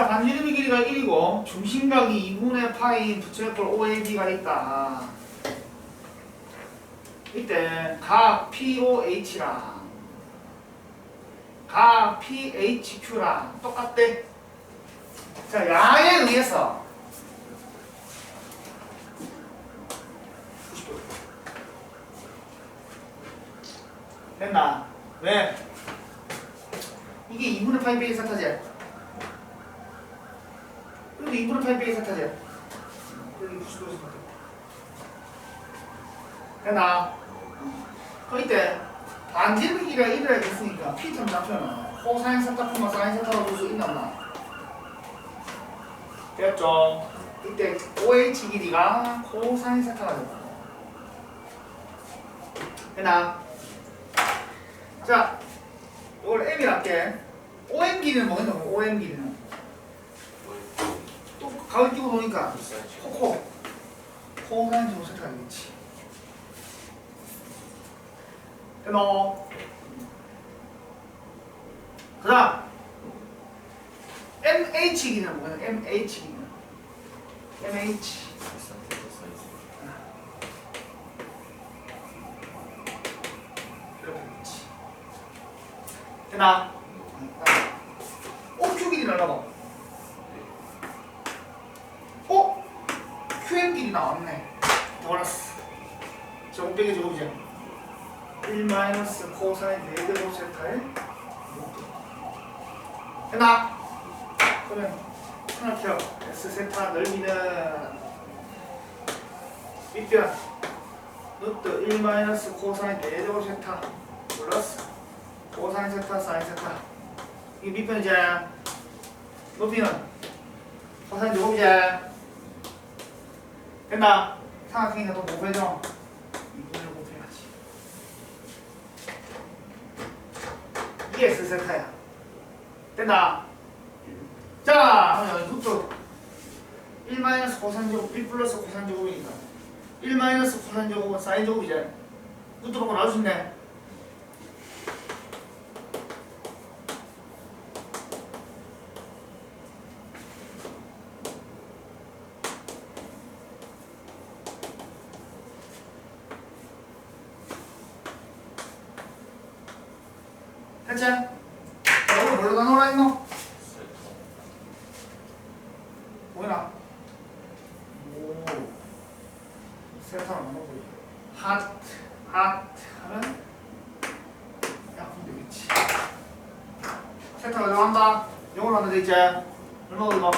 자, 반지름의 길이가 1이고 중심각이 2분의 파인 부채꼴 OAB가 있다. 이때 각 POH랑 각 PHQ랑 똑같대. 자, 야에 의해서 90도. 됐나? 왜? 이게 2분의 파이 베이 사타지? 그리고 2분의 파이 베이 사타지? 여기 90도에서 사타. 됐나? 그 이때 반지름이가 1이라 했으니까 P점 잡혀는 코사인 사타콤마 사인 사타로 볼수 있나 없나? 됐죠? 이때 OH 길이가 코사인 사타가 된다. 됐나? 자, 이걸 M이라 할게. OM 길이는 뭐겠노? OM 길이는. 또 가을 끼고 노니까 코코. 제곱 세타가 되겠지. 됐노? 그 다음 MH 길이는 뭐야? MH 길이는 MH? OQ 길이는 얼마고? 나왔네. 보너스 저 500의 제곱이죠 1 마이너스 코사인 4제곱 세타의 됐나? 그러면 생각해요 S세타 넓이는 밑변 루트 1 마이너스 코사인 4제곱 세타. 플러스 코사인 세타 사인 세타. 이게 밑변이잖아 높이는 코사인 제곱이잖아 됐나? 삼각형이니까 또 곱해줘 2분을 곱해야지. 이게 S 세타야. 됐나? 자, 그러면 루트 1 마이너스 코사인 제곱 1 플러스 코사인 제곱이니까. 1 마이너스 코사인 제곱은 사인 제곱이지. 보고 나올 수 있네 됐지? 오늘 뭘로 나눠라 했노? 보이나? 오 세타로 나눠보자 하트 하트 하면 약분 되겠지 세타가 들어간다 이걸로 하면 되겠지 얼마 얼마